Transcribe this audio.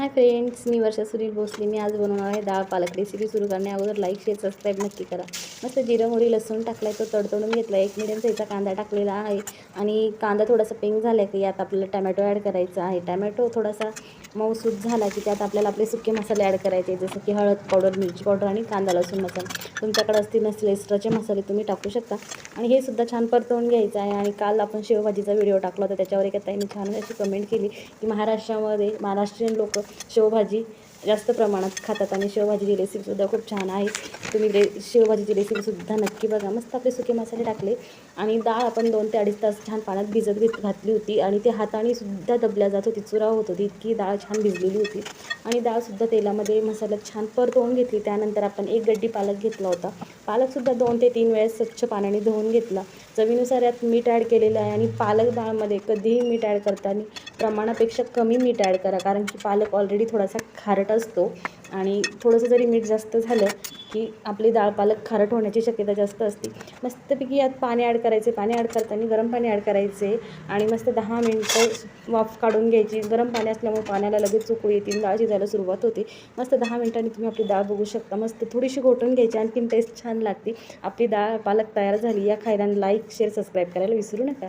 हाय friends मी वर्षा सुनील भोसले. मी आज बनवणार आहे डाळ पालक रेसिपी सुरू करण्या अगोदर लाईक शेअर सबस्क्राईब नक्की करा. मस्त जिरं मोहरी लसूण टाकलाय तो तडतडून घेतला. एक मिडियम साईजचा कांदा टाकलेला आहे. आणि कांदा थोडासा पिंक झाला की यात आपल्याला टमॅटो ॲड करायचा आहे. टमॅटो थोडासा मऊसूत झाला की त्यात आपल्याला आपले सुके मसाले ॲड करायचे जसं की हळद पावडर मिरची पावडर आणि कांदा लसूण मसाला. तुमच्याकडे असतील नसले एक्स्ट्राचे मसाले तुम्ही टाकू शकता. आणि हे सुद्धा छान परतवून घ्यायचं आहे. आणि काल आपण शेवभाजीचा व्हिडिओ टाकला होता. त्याच्यावर एका ताईने छान अशी कमेंट केली की महाराष्ट्रामध्ये महाराष्ट्रीयन लोक शेवभाजी जास्त प्रमाणात खातात आणि शेवभाजीची रेसिपीसुद्धा खूप छान आहे. तुम्ही रे शेवभाजीची रेसिपीसुद्धा नक्की बघा. मस्त आपले सुके मसाले टाकले. आणि डाळ आपण दोन ते अडीच तास छान पाण्यात भिजत घेत घातली होती. आणि ते हाताने सुद्धा दबल्या जात होती. चुरा होत होती. इतकी डाळ छान भिजलेली होती. आणि डाळसुद्धा तेलामध्ये मसाल्यात छान परतवून घेतली. त्यानंतर आपण एक गड्डी पालक घेतला होता. पालकसुद्धा दोन ते तीन वेळेस स्वच्छ पाण्याने धुवून घेतला. चवीनुसार यात मीठ ॲड केलेलं आहे. आणि पालक डाळमध्ये कधीही मीठ ॲड करताना प्रमाणापेक्षा कमी मीठ ॲड करा. कारण की पालक ऑलरेडी थोडासा खारट असतो. आणि थोडंसं जरी मीठ जास्त झालं की आपली डाळ पालक खारट होण्याची शक्यता जास्त असते. मस्तपैकी यात पाणी ॲड करायचे. पाणी ॲड करताना गरम पाणी ॲड करायचे आणि मस्त दहा मिनटं वाफ काढून घ्यायची. गरम पाणी असल्यामुळे पाण्याला लगेच चुकू येतील डाळ शिजायला सुरुवात होते. मस्त दहा मिनटांनी तुम्ही आपली डाळ बघू शकता. मस्त थोडीशी घोटून घ्यायची. आणखीन टेस्ट छान लागते. आपली डाळ पालक तयार झाली. या खायला लाईक शेअर सबस्क्राईब करायला विसरू नका.